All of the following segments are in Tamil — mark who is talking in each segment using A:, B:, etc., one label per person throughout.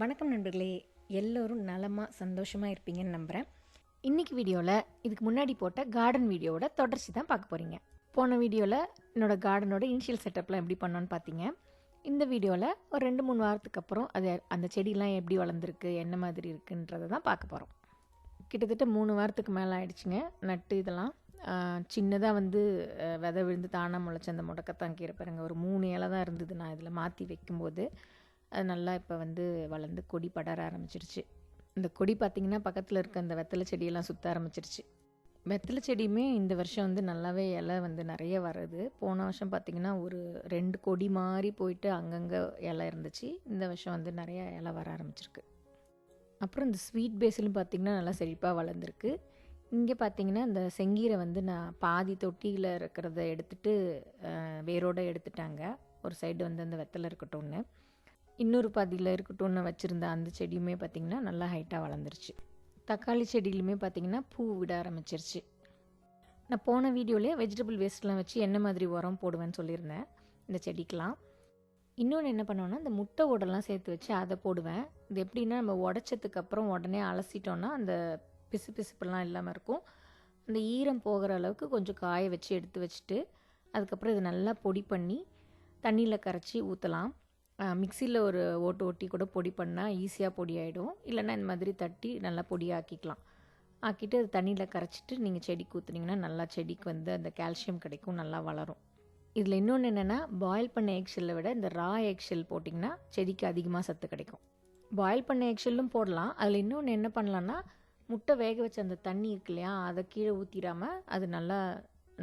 A: வணக்கம் நண்பர்களே. எல்லோரும் நலமாக சந்தோஷமாக இருப்பீங்கன்னு நம்புகிறேன் இன்றைக்கி வீடியோவில் இதுக்கு முன்னாடி போட்ட கார்டன் வீடியோவோட தொடர்ச்சி தான் பார்க்க போகிறீங்க போன வீடியோவில் என்னோட கார்டனோட இனிஷியல் செட்டப்லாம் எப்படி பண்ணோன்னு பார்த்தீங்க இந்த வீடியோவில் ஒரு ரெண்டு மூணு வாரத்துக்கு அப்புறம் அது அந்த செடியெலாம் எப்படி வளர்ந்துருக்கு என்ன மாதிரி இருக்குன்றதை தான் பார்க்க போகிறோம் கிட்டத்தட்ட மூணு வாரத்துக்கு மேலே ஆயிடுச்சுங்க. நட்டு இதெல்லாம். சின்னதாக வந்து விதை விழுந்து தானாக முளைச்ச அந்த முடக்கத்தான் கீரை பாருங்கள் ஒரு மூணு இலை தான் இருந்தது நான் இதில் மாற்றி வைக்கும்போது. அது நல்லா இப்போ வந்து வளர்ந்து கொடி படர ஆரம்பிச்சிருச்சு. இந்த கொடி பார்த்திங்கன்னா பக்கத்தில் இருக்க அந்த வெத்தலை செடியெல்லாம் சுற்ற ஆரம்பிச்சிருச்சு. வெத்தலை செடியுமே இந்த வருஷம் வந்து நல்லாவே இலை வந்து நிறைய வருது போன வருஷம் பார்த்திங்கன்னா ஒரு ரெண்டு கொடி மாதிரி போயிட்டு அங்கங்கே இலை இருந்துச்சு. இந்த வருஷம் வந்து நிறையா இலை வர ஆரம்பிச்சிருக்கு. அப்புறம் இந்த ஸ்வீட் பேஸிலும் பார்த்திங்கன்னா நல்லா செழிப்பாக வளர்ந்துருக்கு. இங்கே பார்த்தீங்கன்னா இந்த செங்கீரை வந்து நான் பாதி தொட்டியில் இருக்கிறத எடுத்துட்டு வேரோடு வேரோட எடுத்துட்டாங்க. ஒரு சைடு வந்து அந்த வெத்தலை இருக்கட்டும்னு இன்னொரு பாதியில் இருக்கட்டும்னு வச்சுருந்த அந்த செடியுமே பார்த்திங்கன்னா நல்லா ஹைட்டாக வளர்ந்துருச்சு. தக்காளி செடியிலுமே பார்த்திங்கன்னா பூ விட ஆரம்பிச்சிருச்சு. நான் போன வீடியோலேயே வெஜிடபிள் வேஸ்ட்லாம் வச்சு என்ன மாதிரி உரம் போடுவேன்னு சொல்லியிருந்தேன். இந்த செடிக்கெலாம். இன்னொன்று என்ன பண்ணுவேன்னா இந்த முட்டை ஓடெல்லாம் சேர்த்து வச்சு அதை போடுவேன். இது எப்படின்னா நம்ம உடச்சதுக்கு அப்புறம் உடனே அலசிட்டோன்னா அந்த பிசு பிசுப்பெல்லாம் இல்லாமல் இருக்கும். அந்த ஈரம் போகிற அளவுக்கு கொஞ்சம் காய வச்சு எடுத்து வச்சுட்டு அதுக்கப்புறம் இது நல்லா பொடி பண்ணி தண்ணியில் கரைச்சி ஊற்றலாம் மிக்சியில் ஒரு ஓட்டு ஓட்டி கூட பொடி பண்ணால் ஈஸியாக பொடி ஆகிடும் இல்லைன்னா இந்த மாதிரி தட்டி நல்லா பொடி ஆக்கிக்கலாம். ஆக்கிட்டு அது தண்ணியில் கரைச்சிட்டு நீங்கள் செடி ஊற்றுனீங்கன்னா நல்லா செடிக்கு வந்து அந்த கால்சியம் கிடைக்கும் நல்லா வளரும். இதில் இன்னொன்று என்னென்னா பாயில் பண்ண எக்ஷெல்லை விட இந்த ரா எக்ஷெல் போட்டிங்கன்னா செடிக்கு அதிகமாக சத்து கிடைக்கும். பாயில் பண்ண எக்ஷெல்லும் போடலாம். அதில் இன்னொன்று என்ன பண்ணலான்னா முட்டை வேக வச்ச அந்த தண்ணி இருக்கு இல்லையா அதை கீழே ஊற்றிடாமல் அது நல்லா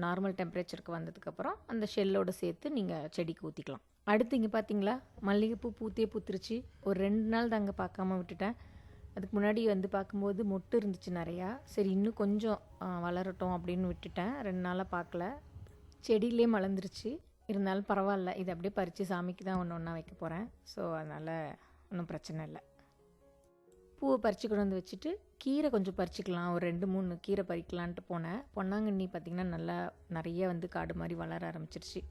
A: நார்மல் டெம்பரேச்சருக்கு வந்ததுக்கப்புறம் அந்த ஷெல்லோடு சேர்த்து நீங்கள் செடிக்கு ஊற்றிக்கலாம் அடுத்து இங்கே பார்த்தீங்களா மல்லிகைப்பூ பூத்தே பூத்துருச்சு. ஒரு ரெண்டு நாள் தாங்க பார்க்காம விட்டுட்டேன். அதுக்கு முன்னாடி வந்து பார்க்கும்போது மொட்டு இருந்துச்சு நிறையா. சரி இன்னும் கொஞ்சம் வளரட்டும் அப்படின்னு விட்டுட்டேன். ரெண்டு நாளாக பார்க்கல செடியிலே மலர்ந்துருச்சு. இருந்தாலும் பரவாயில்ல. இதை அப்படியே பறித்து சாமிக்கு தான் ஒன்று ஒன்றா வைக்க போகிறேன் ஸோ அதனால் ஒன்றும் பிரச்சனை இல்லை. பூவை பறித்து கொண்டு வந்து வச்சுட்டு கீரை கொஞ்சம் பறிச்சுக்கலாம். ஒரு ரெண்டு மூணு கீரை பறிக்கலான்ட்டு போனேன். பொன்னாங்கண்ணி பார்த்திங்கன்னா நல்லா நிறைய வந்து காடு மாதிரி வளர ஆரம்பிச்சிருச்சு.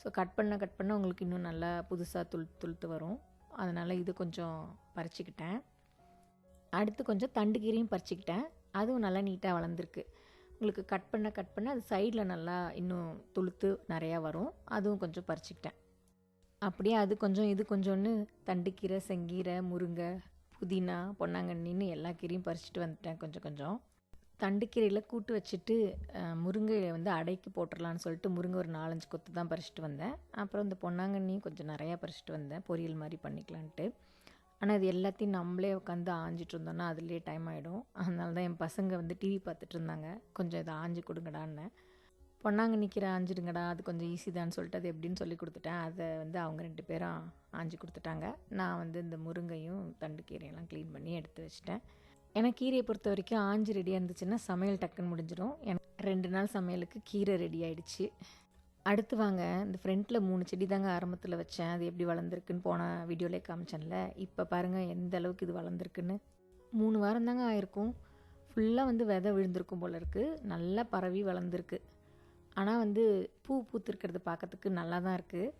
A: ஸோ கட் பண்ண கட் பண்ண உங்களுக்கு இன்னும் நல்லா புதுசாக துள் துளுத்து வரும். அதனால் இது கொஞ்சம் பறிச்சுக்கிட்டேன். அடுத்து கொஞ்சம் தண்டு கீரையும் பறிச்சுக்கிட்டேன். அதுவும் நல்லா நீட்டாக வளர்ந்துருக்கு. உங்களுக்கு கட் பண்ண கட் பண்ண அது சைடில் நல்லா இன்னும் துளுத்து நிறையா வரும். அதுவும் கொஞ்சம் பறிச்சிக்கிட்டேன். அப்படியே அது கொஞ்சம் இது கொஞ்சோன்னு தண்டுக்கீரை செங்கீரை முருங்கை புதினா பொன்னாங்கண்ணின்னு எல்லா கீரையும் பறிச்சுட்டு வந்துட்டேன் கொஞ்சம் கொஞ்சம். தண்டுக்கீரையில் கூட்டு வச்சுட்டு முருங்கையை வந்து அடைக்கு போட்டுடலான்னு சொல்லிட்டு முருங்கை ஒரு நாலஞ்சு கொத்து தான் பறிச்சிட்டு வந்தேன். அப்புறம் இந்த பொன்னாங்கண்ணியும் கொஞ்சம் நிறையா பறிச்சிட்டு வந்தேன். பொரியல் மாதிரி பண்ணிக்கலான்ட்டு. ஆனால் இது எல்லாத்தையும் நம்மளே உட்காந்து ஆஞ்சிட்டு இருந்தோம்னா அதுலேயே டைம் ஆகிடும் அதனால தான் என் பசங்க வந்து டிவி பார்த்துட்டு இருந்தாங்க. கொஞ்சம் இதை ஆஞ்சி கொடுங்கடான்னு. பொன்னாங்கண்ணி கீரை ஆஞ்சிடுங்கடா அது கொஞ்சம் ஈஸி தான் சொல்லிட்டு அது எப்படின்னு சொல்லி கொடுத்துட்டேன். அதை வந்து அவங்க ரெண்டு பேரும் ஆஞ்சி கொடுத்துட்டாங்க. நான் வந்து இந்த முருங்கையும் தண்டுக்கீரையெல்லாம் க்ளீன் பண்ணி எடுத்து வச்சிட்டேன். ஏன்னா கீரையை பொறுத்த வரைக்கும் ஆஞ்சி ரெடியாக இருந்துச்சுன்னா சமையல் டக்குன்னு முடிஞ்சிடும். எனக்கு ரெண்டு நாள் சமையலுக்கு கீரை ரெடி ஆகிடுச்சு அடுத்து வாங்க இந்த ஃப்ரண்ட்டில் மூணு செடி தாங்க ஆரம்பத்தில் வச்சேன். அது எப்படி வளர்ந்துருக்குன்னு போன வீடியோலே காமிச்சேன்ல. இப்போ பாருங்கள் எந்த அளவுக்கு இது வளர்ந்துருக்குன்னு. மூணு வாரம் தாங்க ஆயிருக்கும். ஃபுல்லாக வந்து விதை விழுந்திருக்கும் போல இருக்குது நல்லா பரவி வளர்ந்துருக்கு. ஆனால் வந்து பூ பூத்திருக்கிறது பார்க்கறதுக்கு நல்லா தான் இருக்குது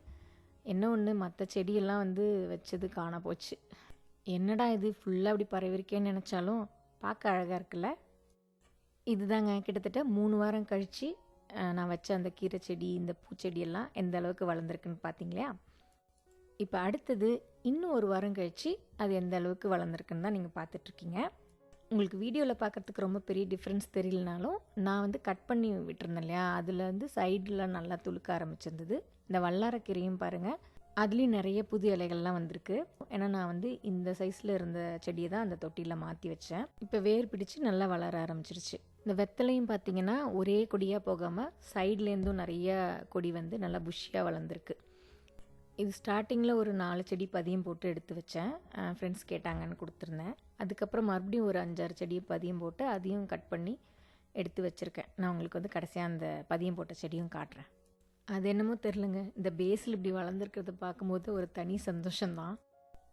A: என்ன ஒன்று மற்ற செடியெல்லாம் வந்து வச்சது காண போச்சு. என்னடா இது ஃபுல்லாக அப்படி பரவிருக்கேன்னு நினச்சாலும் பார்க்க அழகாக இருக்குல்ல? இதுதாங்க. கிட்டத்தட்ட மூணு வாரம் கழித்து நான் வச்ச அந்த கீரை செடி இந்த பூச்செடியெல்லாம் எந்த அளவுக்கு வளர்ந்துருக்குன்னு பார்த்தீங்களா இப்போ அடுத்தது இன்னும் ஒரு வாரம் கழித்து அது எந்த அளவுக்கு வளர்ந்துருக்குன்னு தான் நீங்கள் பார்த்துட்ருக்கீங்க உங்களுக்கு வீடியோவில் பார்க்குறதுக்கு ரொம்ப பெரிய டிஃப்ரென்ஸ் தெரியலனாலும் நான் வந்து கட் பண்ணி விட்டுருந்தேன் இல்லையா? அதில் வந்து சைடில் நல்லா துளுக்க ஆரம்பிச்சிருந்தது. இந்த வல்லாரக்கீரையும் பாருங்கள் அதுலேயும் நிறைய புது இலைகள்லாம் வந்திருக்கு. ஏன்னா நான் வந்து இந்த சைஸில் இருந்த செடியை தான் அந்த தொட்டியில் மாற்றி வச்சேன். இப்போ வேர் பிடிச்சு நல்லா வளர ஆரம்பிச்சிருச்சு. இந்த வெத்தலையும் பார்த்தீங்கன்னா ஒரே கொடியாக போகாமல் சைட்லேருந்தும் நிறைய கொடி வந்து நல்லா புஷ்ஷியாக வளர்ந்துருக்கு. இது ஸ்டார்டிங்கில் ஒரு நாலு செடி பதியம் போட்டு எடுத்து வச்சேன். ஃப்ரெண்ட்ஸ் கேட்டாங்கன்னு கொடுத்துருந்தேன். அதுக்கப்புறம் மறுபடியும் ஒரு அஞ்சாறு செடியை பதியம் போட்டு அதையும் கட் பண்ணி எடுத்து வச்சுருக்கேன். நான் உங்களுக்கு வந்து கடைசியாக அந்த பதியம் போட்ட செடியும் காட்டுறேன். அது என்னமோ தெரிலங்க இந்த பேஸில் இப்படி வளர்ந்துருக்கிறத பார்க்கும்போது ஒரு தனி சந்தோஷம்தான்.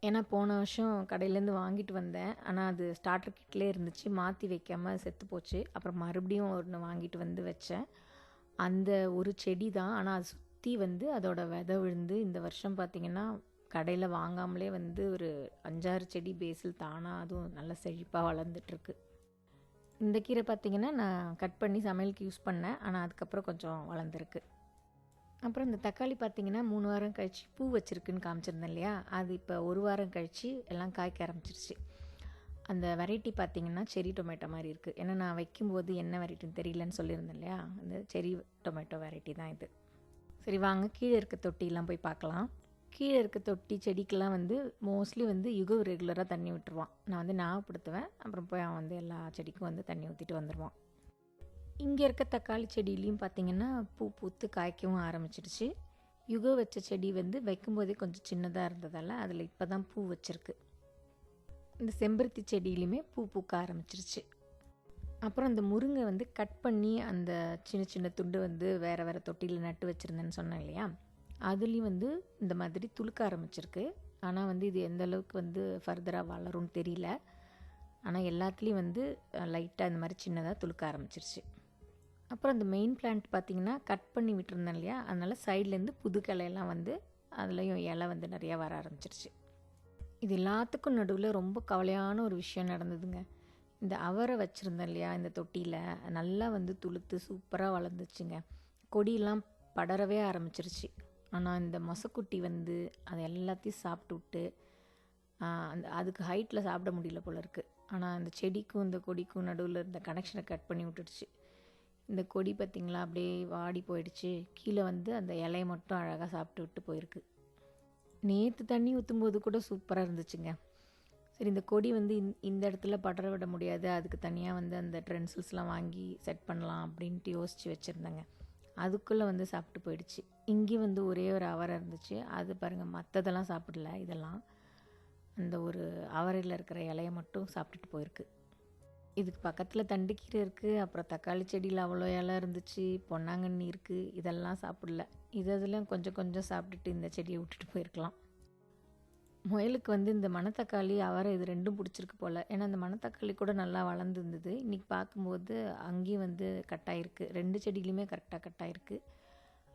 A: ஏன்னா போன வருஷம் கடையிலேருந்து வாங்கிட்டு வந்தேன். ஆனால் அது ஸ்டார்டர் கிட்லேயே இருந்துச்சு. மாற்றி வைக்காமல் செத்து போச்சு. அப்புறம் மறுபடியும் ஒன்று வாங்கிட்டு வந்து வச்சேன். அந்த ஒரு செடி தான் ஆனால் அது சுற்றி வந்து அதோட விதை விழுந்து இந்த வருஷம் பார்த்திங்கன்னா கடையில் வாங்காமலே வந்து ஒரு அஞ்சாறு செடி பேஸில் தானாக அதுவும் நல்ல செழிப்பாக வளர்ந்துட்டுருக்கு. இந்த கீரை பார்த்திங்கன்னா நான் கட் பண்ணி சமையலுக்கு யூஸ் பண்ணேன். ஆனால் அதுக்கப்புறம் கொஞ்சம் வளர்ந்துருக்கு. அப்புறம் இந்த தக்காளி பார்த்திங்கன்னா மூணு வாரம் கழித்து பூ வச்சுருக்குன்னு காமிச்சிருந்தேன் இல்லையா? அது இப்போ ஒரு வாரம் கழித்து எல்லாம் காய்க்க ஆரம்பிச்சிருச்சு. அந்த வெரைட்டி பார்த்திங்கன்னா செரி டொமேட்டோ மாதிரி இருக்குது ஏன்னா நான் வைக்கும்போது என்ன வெரைட்டின்னு தெரியலன்னு சொல்லியிருந்தேன் இல்லையா? அந்த செரி டொமேட்டோ வெரைட்டி தான் இது. சரி வாங்க. கீழே இருக்க தொட்டிலாம் போய் பார்க்கலாம். கீழே இருக்க தொட்டி செடிக்கெல்லாம் வந்து மோஸ்ட்லி வந்து யுக ரெகுலராக தண்ணி விட்டுருவான். நான் வந்து ஞாபகப்படுத்துவேன் அப்புறம் போய் அவன் வந்து எல்லா செடிக்கும் வந்து தண்ணி ஊற்றிட்டு வந்துடுவான் இங்கே இருக்க தக்காளி செடியிலையும் பார்த்திங்கன்னா பூ பூத்து காய்க்கவும் ஆரம்பிச்சிடுச்சு யுக வச்ச செடி வந்து வைக்கும்போதே கொஞ்சம் சின்னதாக இருந்ததால் அதில் இப்போ தான் பூ வச்சுருக்கு. இந்த செம்பருத்தி செடியிலையுமே பூ பூக்க ஆரம்பிச்சிருச்சு. அப்புறம் அந்த முருங்கை வந்து கட் பண்ணி அந்த சின்ன சின்ன துண்டு வந்து வேறு வேறு தொட்டியில் நட்டு வச்சுருந்தேன்னு சொன்னேன் இல்லையா? அதுலேயும் வந்து இந்த மாதிரி துளுக்க ஆரம்பிச்சிருக்கு. ஆனால் வந்து இது எந்த அளவுக்கு வந்து ஃபர்தராக வளரும்னு தெரியல. ஆனால் எல்லாத்துலேயும் வந்து லைட்டாக இந்த மாதிரி சின்னதாக துளுக்க ஆரம்பிச்சிருச்சு. அப்புறம் இந்த மெயின் பிளான்ட் பார்த்திங்கன்னா கட் பண்ணி விட்டுருந்தேன் இல்லையா? அதனால் சைட்லேருந்து புது கிளையெல்லாம் வந்து அதுலேயும் இலை வந்து நிறையா வர ஆரம்பிச்சிருச்சு. இது எல்லாத்துக்கும் நடுவில் ரொம்ப கவலையான ஒரு விஷயம் நடந்ததுங்க. இந்த அவரை வச்சுருந்தேன் இல்லையா இந்த தொட்டியில். நல்லா வந்து துளுத்து சூப்பராக வளர்ந்துச்சுங்க. கொடியெல்லாம் படரவே ஆரம்பிச்சிருச்சு. ஆனால் இந்த மொசக்குட்டி வந்து அதை எல்லாத்தையும் சாப்பிட்டு விட்டு அந்த அதுக்கு ஹைட்டில் சாப்பிட முடியல போல இருக்குது ஆனால் அந்த செடிக்கும் இந்த கொடிக்கும் நடுவில் இருந்த கனெக்ஷனை கட் பண்ணி விட்டுடுச்சு. இந்த கொடி பார்த்திங்களா அப்படியே வாடி போயிடுச்சு. கீழே வந்து அந்த இலையை மட்டும் அழகாக சாப்பிட்டு விட்டு போயிருக்கு. நேற்று தண்ணி ஊற்றும்போது கூட சூப்பராக இருந்துச்சுங்க. சரி இந்த கொடி வந்து இந்த இடத்துல படர விட முடியாது. அதுக்கு தனியாக வந்து அந்த ட்ரென்சில்ஸ்லாம் வாங்கி செட் பண்ணலாம் அப்படின்ட்டு யோசித்து வச்சுருந்தேங்க. அதுக்குள்ளே வந்து சாப்பிட்டு போயிடுச்சு. இங்கே வந்து ஒரே ஒரு அவரை இருந்துச்சு. அது பாருங்கள் மற்றதெல்லாம் சாப்பிடல. இதெல்லாம் அந்த ஒரு அவரையில் இருக்கிற இலையை மட்டும் சாப்பிட்டுட்டு போயிருக்கு. இதுக்கு பக்கத்தில் தண்டுக்கீரை இருக்குது அப்புறம் தக்காளி செடியில் அவ்வளோ இலை இருந்துச்சு பொன்னாங்கண்ணி இருக்குது இதெல்லாம் சாப்பிடல. இது அதெல்லாம் கொஞ்சம் கொஞ்சம் சாப்பிட்டுட்டு இந்த செடியை விட்டுட்டு போயிருக்கலாம். முயலுக்கு வந்து இந்த மணத்தக்காளி அவரை இது ரெண்டும் பிடிச்சிருக்கு போல். ஏன்னா இந்த மணத்தக்காளி கூட நல்லா வளர்ந்துருந்தது. இன்றைக்கி பார்க்கும்போது அங்கேயும் வந்து கட்டாயிருக்கு. ரெண்டு செடியிலையுமே கரெக்டாக கட்டாயிருக்கு.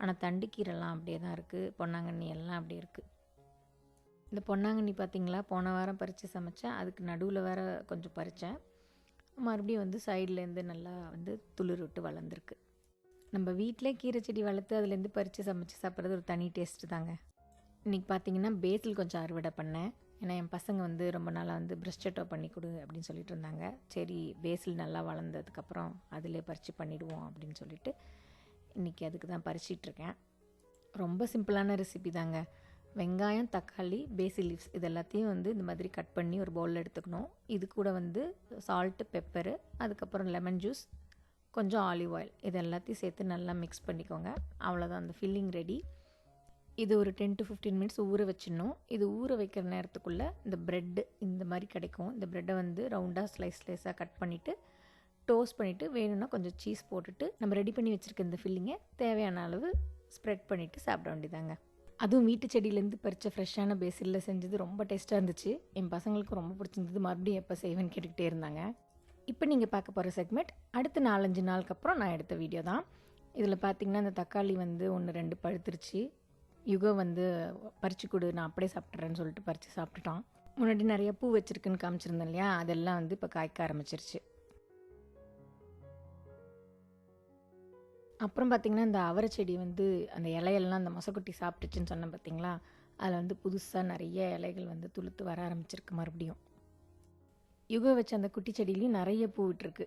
A: ஆனால் தண்டுக்கீரைலாம் அப்படியே தான் இருக்குது பொன்னாங்கண்ணி எல்லாம் அப்படியே இருக்குது இந்த பொன்னாங்கண்ணி பார்த்திங்களா போன வாரம் பறித்து சமைச்சேன். அதுக்கு நடுவில் வேறு கொஞ்சம் பறித்தேன் மறுபடியும் வந்து சைட்லேருந்து நல்லா வந்து துளிர் விட்டு வளர்ந்துருக்கு. நம்ம வீட்டிலே கீரை செடி வளர்த்து அதுலேருந்து பறித்து சமைச்சு சாப்பிட்றது ஒரு தனி டேஸ்ட்டு தாங்க. இன்றைக்கி பார்த்தீங்கன்னா பேசில் கொஞ்சம் அறுவடை பண்ணேன். ஏன்னா என் பசங்க வந்து ரொம்ப நாளாக வந்து பிரஸ்டட்டோ பண்ணி கொடு அப்படின்னு சொல்லிட்டு இருந்தாங்க. சரி பேசில் நல்லா வளர்ந்ததுக்கப்புறம் அதிலே பறித்து பண்ணிவிடுவோம் அப்படின்னு சொல்லிட்டு இன்றைக்கி அதுக்கு தான் பறிச்சிட்ருக்கேன் ரொம்ப சிம்பிளான ரெசிபி தாங்க. வெங்காயம் தக்காளி பேசி லீவ்ஸ் இது எல்லாத்தையும் வந்து இந்த மாதிரி கட் பண்ணி ஒரு பவுலில் எடுத்துக்கணும். இது கூட வந்து சால்ட்டு பெப்பரு அதுக்கப்புறம் லெமன் ஜூஸ் கொஞ்சம் ஆலிவ் ஆயில் இது எல்லாத்தையும் சேர்த்து நல்லா மிக்ஸ் பண்ணிக்கோங்க. அவ்வளோதான் அந்த ஃபில்லிங் ரெடி இது ஒரு டென் டு ஃபிஃப்டீன் மினிட்ஸ் ஊற வச்சிடணும். இது ஊற வைக்கிற நேரத்துக்குள்ளே இந்த ப்ரெட்டு இந்த மாதிரி கிடைக்கும். இந்த ப்ரெட்டை வந்து ரவுண்டாக ஸ்லைஸ் ஸ்லைஸாக கட் பண்ணிவிட்டு டோஸ்ட் பண்ணிவிட்டு வேணும்னா கொஞ்சம் சீஸ் போட்டுட்டு நம்ம ரெடி பண்ணி வச்சுருக்க இந்த ஃபில்லிங்கை தேவையான அளவு ஸ்ப்ரெட் பண்ணிவிட்டு சாப்பிட வேண்டியதாங்க அதுவும் வீட்டு செடியிலேருந்து பறித்த ஃப்ரெஷ்ஷான பேசிலில் செஞ்சது ரொம்ப டேஸ்ட்டாக இருந்துச்சு. என் பசங்களுக்கு ரொம்ப பிடிச்சிருந்தது. மறுபடியும் எப்போ செய்வேன்னு கேட்டுக்கிட்டே இருந்தாங்க. இப்போ நீங்கள் பார்க்க போகிற செக்மெண்ட் அடுத்த நாலஞ்சு நாளுக்கு அப்புறம் நான் எடுத்த வீடியோ தான். இதில் பார்த்தீங்கன்னா இந்த தக்காளி வந்து ஒன்று ரெண்டு பழுத்துருச்சு. யுகம் வந்து பறித்து கொடு நான் அப்படியே சாப்பிட்றேன்னு சொல்லிட்டு பறித்து சாப்பிட்டுட்டான். முன்னாடி நிறைய பூ வச்சுருக்குன்னு காமிச்சிருந்தேன் இல்லையா? அதெல்லாம் வந்து இப்போ காய்க்க ஆரம்பிச்சிருச்சு. அப்புறம் பார்த்திங்கன்னா இந்த அவரை செடி வந்து அந்த இலையெல்லாம் அந்த மொசக்குட்டி சாப்பிட்டுச்சுன்னு சொன்னேன் பார்த்தீங்களா அதில் வந்து புதுசாக நிறைய இலைகள் வந்து துளுத்து வர ஆரம்பிச்சிருக்கு மறுபடியும். யுக வச்ச அந்த குட்டி செடியிலையும் நிறைய பூ விட்டுருக்கு.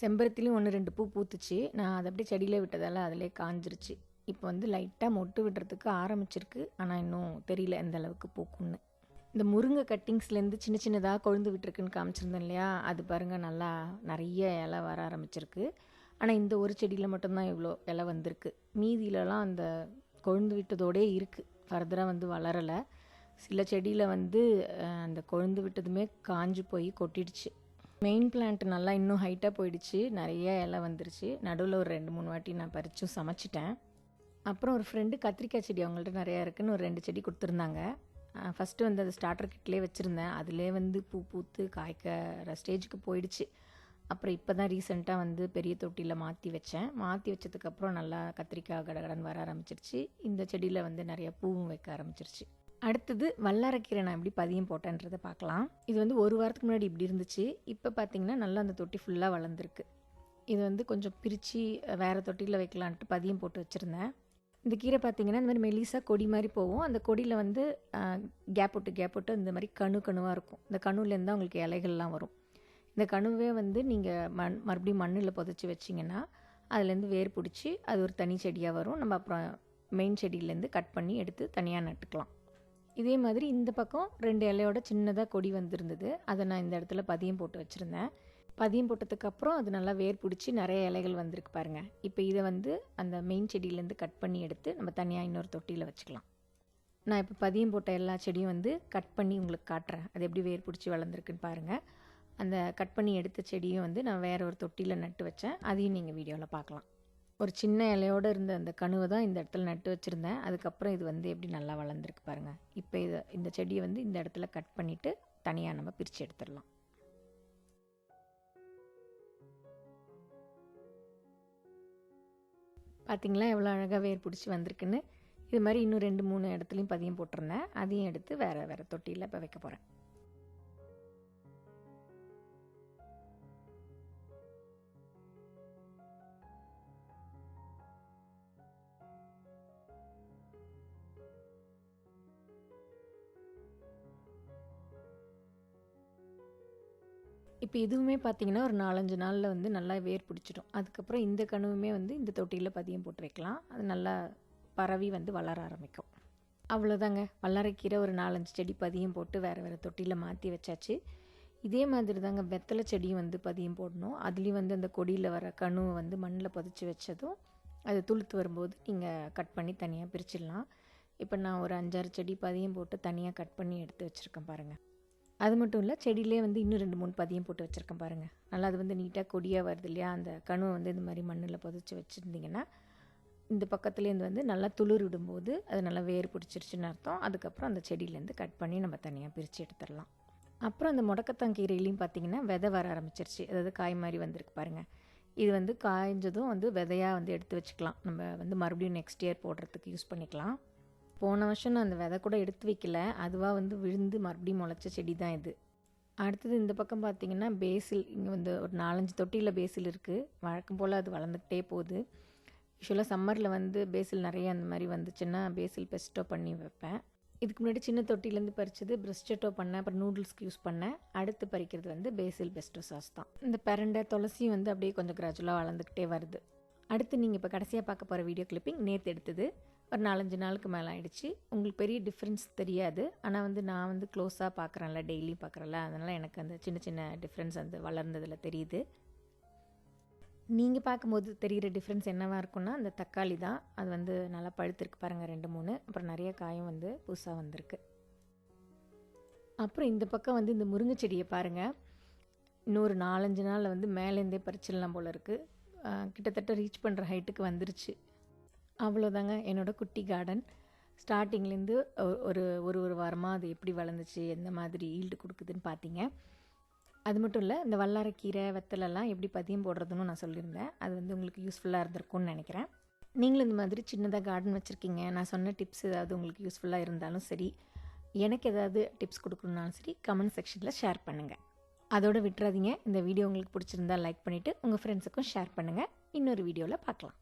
A: செம்பருத்திலையும் ஒன்று ரெண்டு பூ பூத்துச்சு. நான் அதை அப்படியே செடியில் விட்டதால் அதிலே காஞ்சிருச்சு. இப்போ வந்து லைட்டாக மொட்டு விடுறதுக்கு ஆரம்பிச்சிருக்கு. ஆனால் இன்னும் தெரியல எந்த அளவுக்கு பூக்கும்னு. இந்த முருங்கை கட்டிங்ஸ்லேருந்து சின்ன சின்னதாக கொழுந்து விட்டுருக்குன்னு காமிச்சிருந்தேன் இல்லையா? அது பாருங்கள் நல்லா நிறைய இலை வர ஆரம்பிச்சிருக்கு. ஆனால் இந்த ஒரு செடியில் மட்டும்தான் இவ்வளோ இலை வந்திருக்கு. மீதியிலலாம் அந்த கொழுந்து விட்டதோடே இருக்குது ஃபர்தராக வந்து வளரலை. சில செடியில் வந்து அந்த கொழுந்து விட்டதுமே காஞ்சு போய் கொட்டிடுச்சு. மெயின் பிளான்ட் நல்லா இன்னும் ஹைட்டாக போயிடுச்சு. நிறைய இலை வந்துருச்சு. நடுவில் ஒரு ரெண்டு மூணு வாட்டி நான் பறிச்சும் சமைச்சிட்டேன். அப்புறம் ஒரு ஃப்ரெண்டு கத்திரிக்காய் செடி அவங்கள்ட்ட நிறையா இருக்குன்னு ஒரு ரெண்டு செடி கொடுத்துருந்தாங்க. ஃபஸ்ட்டு வந்து அது ஸ்டார்டர் கிட்லேயே வச்சுருந்தேன். அதிலே வந்து பூ பூத்து காய்க்கிற ஸ்டேஜுக்கு போயிடுச்சு. அப்புறம் இப்போ தான் ரீசெண்டாக வந்து பெரிய தொட்டியில் மாற்றி வச்சேன். மாற்றி வச்சதுக்கப்புறம் நல்லா கத்திரிக்காய் கடகடன் வர ஆரம்பிச்சிருச்சு. இந்த செடியில் வந்து நிறைய பூவும் வைக்க ஆரம்பிச்சிருச்சு. அடுத்தது வல்லாரக்கீரை நான் எப்படி பதியம் போட்டேன்றதை பார்க்கலாம். இது வந்து ஒரு வாரத்துக்கு முன்னாடி இப்படி இருந்துச்சு. இப்போ பார்த்தீங்கன்னா நல்லா அந்த தொட்டி ஃபுல்லாக வளர்ந்துருக்கு. இது வந்து கொஞ்சம் பிரித்து வேறு தொட்டியில் வைக்கலான்ட்டு பதியம் போட்டு வச்சுருந்தேன். இந்த கீரை பார்த்தீங்கன்னா இந்த மாதிரி மெலிசாக கொடி மாதிரி போகும். அந்த கொடியில் வந்து கேப் விட்டு கேப் விட்டு இந்த மாதிரி கணு கணுவாக இருக்கும். இந்த கணுலேருந்து தான் உங்களுக்கு இலைகள்லாம் வரும். இந்த கணுவே வந்து நீங்கள் மண் மறுபடியும் மண்ணில் புதைச்சி வச்சிங்கன்னா அதுலேருந்து வேர் பிடிச்சி அது ஒரு தனி செடியாக வரும். நம்ம அப்புறம் மெயின் செடியிலேருந்து கட் பண்ணி எடுத்து தனியாக நட்டுக்கலாம். இதே மாதிரி இந்த பக்கம் ரெண்டு இலையோட சின்னதாக கொடி வந்திருந்தது. அதை நான் இந்த இடத்துல பதியம் போட்டு வச்சுருந்தேன். பதியம் போட்டதுக்கப்புறம் அது நல்லா வேர் பிடிச்சி நிறைய இலைகள் வந்திருக்கு பாருங்கள் இப்போ இதை வந்து அந்த மெயின் செடியிலேருந்து கட் பண்ணி எடுத்து நம்ம தனியாக இன்னொரு தொட்டியில் வச்சுக்கலாம். நான் இப்போ பதியம் போட்ட எல்லா செடியும் வந்து கட் பண்ணி உங்களுக்கு காட்டுறேன். அது எப்படி வேர் பிடிச்சி வளர்ந்துருக்குன்னு பாருங்கள் அந்த கட் பண்ணி எடுத்த செடியும் வந்து நான் வேறு ஒரு தொட்டியில் நட்டு வச்சேன். அதையும் நீங்கள் வீடியோவில் பார்க்கலாம். ஒரு சின்ன இலையோடு இருந்த அந்த கணுவை தான் இந்த இடத்துல நட்டு வச்சுருந்தேன். அதுக்கப்புறம் இது வந்து எப்படி நல்லா வளர்ந்துருக்கு பாருங்கள் இப்போ இதை இந்த செடியை வந்து இந்த இடத்துல கட் பண்ணிவிட்டு தனியாக நம்ம பிரித்து எடுத்துடலாம். பார்த்திங்களா எவ்வளோ அழகாக வேர் பிடிச்சி வந்திருக்குன்னு. இது மாதிரி இன்னும் ரெண்டு மூணு இடத்துலையும் பதியம் போட்டிருந்தேன். அதையும் எடுத்து வேறு வேறு தொட்டியில் இப்போ வைக்க போகிறேன் இப்போ இதுவுமே பார்த்தீங்கன்னா ஒரு நாலஞ்சு நாளில் வந்து நல்லா வேர் பிடிச்சிடும். அதுக்கப்புறம் இந்த கணுவுமே வந்து இந்த தொட்டியில் பதியம் போட்டு வைக்கலாம். அது நல்லா பரவி வந்து வளர ஆரம்பிக்கும். அவ்வளோதாங்க வல்லரைக்கீரை ஒரு நாலஞ்சு செடி பதியம் போட்டு வேறு வேறு தொட்டியில் மாற்றி வச்சாச்சு. இதே மாதிரி தாங்க வெத்தலை செடியும் வந்து பதியம் போடணும். அதுலேயும் வந்து அந்த கொடியில் வர கணுவை வந்து மண்ணில் பதிச்சு வச்சதும் அது துளுத்து வரும்போது நீங்கள் கட் பண்ணி தனியாக பிரிச்சிடலாம். இப்போ நான் ஒரு அஞ்சாறு செடி பதியம் போட்டு தனியாக கட் பண்ணி எடுத்து வச்சுருக்கேன் பாருங்கள் அது மட்டும் இல்லை செடியிலே வந்து இன்னும் ரெண்டு மூணு பதியம் போட்டு வச்சுருக்கேன் பாருங்கள் நல்லா அது வந்து நீட்டாக கொடியாக வருது இல்லையா? அந்த கணுவை வந்து இந்த மாதிரி மண்ணில் புதைச்சி வச்சுருந்தீங்கன்னா இந்த பக்கத்துலேருந்து வந்து நல்லா துளிர் விடும்போது அது நல்லா வேர் பிடிச்சிருச்சுன்னு அர்த்தம். அதுக்கப்புறம் அந்த செடியிலேருந்து கட் பண்ணி நம்ம தனியாக பிரித்து எடுத்துடலாம். அப்புறம் அந்த முடக்கத்தாங்கீரையிலையும் பார்த்திங்கன்னா விதை வர ஆரம்பிச்சிருச்சு. அதாவது காய் மாதிரி வந்திருக்கு பாருங்கள் இது வந்து காய்ஞ்சதும் வந்து விதையாக வந்து எடுத்து வச்சுக்கலாம். நம்ம வந்து மறுபடியும் நெக்ஸ்ட் இயர் போடுறதுக்கு யூஸ் பண்ணிக்கலாம். போன வருஷம் நான் அந்த விதை கூட எடுத்து வைக்கல. அதுவாக வந்து விழுந்து மறுபடியும் முளைச்ச செடி தான் இது. அடுத்தது இந்த பக்கம் பார்த்திங்கன்னா பேசில் இங்கே வந்து ஒரு நாலஞ்சு தொட்டியில் பேசில் இருக்குது வழக்கம் போல் அது வளர்ந்துக்கிட்டே போகுது. யூஸ்வலாக சம்மரில் வந்து பேசில் நிறைய அந்த மாதிரி வந்துச்சுன்னா பேசில் பெஸ்ட்டோ பண்ணி வைப்பேன். இதுக்கு முன்னாடி சின்ன தொட்டிலேருந்து பறிச்சது பிரெஸ்டோ பண்ணேன் அப்புறம் நூடுல்ஸ்க்கு யூஸ் பண்ணேன். அடுத்து பறிக்கிறது வந்து பேசில் பெஸ்டோ சாஸ் தான். இந்த பெரண்டை துளசியும் வந்து அப்படியே கொஞ்சம் கிராஜுவலாக வளர்ந்துக்கிட்டே வருது. அடுத்து நீங்கள் இப்போ கடைசியாக பார்க்க போகிற வீடியோ கிளிப்பிங் நேற்று எடுத்தது. ஒரு நாலஞ்சு நாளுக்கு மேலே ஆயிடுச்சு. உங்களுக்கு பெரிய டிஃப்ரென்ஸ் தெரியாது. ஆனால் வந்து நான் வந்து க்ளோஸாக பார்க்குறேன்ல டெய்லி பார்க்குறேன்ல அதனால் எனக்கு அந்த சின்ன சின்ன டிஃப்ரென்ஸ் அந்த வளர்ந்ததில் தெரியுது. நீங்கள் பார்க்கும்போது தெரிகிற டிஃப்ரென்ஸ் என்னவாக இருக்கும்னா அந்த தக்காளி தான். அது வந்து நல்லா பழுத்திருக்கு பாருங்கள் ரெண்டு மூணு. அப்புறம் நிறைய காயும் வந்து புதுசாக வந்திருக்கு. அப்புறம் இந்த பக்கம் வந்து இந்த முருங்கை செடியை பாருங்கள் இன்னொரு நாலஞ்சு நாளில் வந்து மேலேருந்தே பறிச்சிடலாம் போல் இருக்குது கிட்டத்தட்ட ரீச் பண்ணுற ஹைட்டுக்கு வந்துருச்சு. அவ்வளோதாங்க என்னோடய குட்டி கார்டன் ஸ்டார்டிங்லேருந்து ஒரு ஒரு ஒரு வாரமாக அது எப்படி வளர்ந்துச்சு எந்த மாதிரி ஈல்டு கொடுக்குதுன்னு பார்த்தீங்க அது மட்டும் இல்லை இந்த வல்லாரக்கீரை வெத்தலெல்லாம் எப்படி பதியம் போடுறதுன்னு நான் சொல்லியிருந்தேன். அது வந்து உங்களுக்கு யூஸ்ஃபுல்லாக இருந்திருக்கும்னு நினைக்கிறேன். நீங்களும் இந்த மாதிரி சின்னதாக கார்டன் வச்சுருக்கீங்க. நான் சொன்ன டிப்ஸ் ஏதாவது உங்களுக்கு யூஸ்ஃபுல்லாக இருந்தாலும் சரி எனக்கு ஏதாவது டிப்ஸ் கொடுக்கணுன்னாலும் சரி கமெண்ட் செக்ஷனில் ஷேர் பண்ணுங்கள் அதோடு விட்டுறாதீங்க. இந்த வீடியோ உங்களுக்கு பிடிச்சிருந்தா லைக் பண்ணிவிட்டு உங்கள் ஃப்ரெண்ட்ஸுக்கும் ஷேர் பண்ணுங்கள் இன்னொரு வீடியோவில் பார்க்கலாம்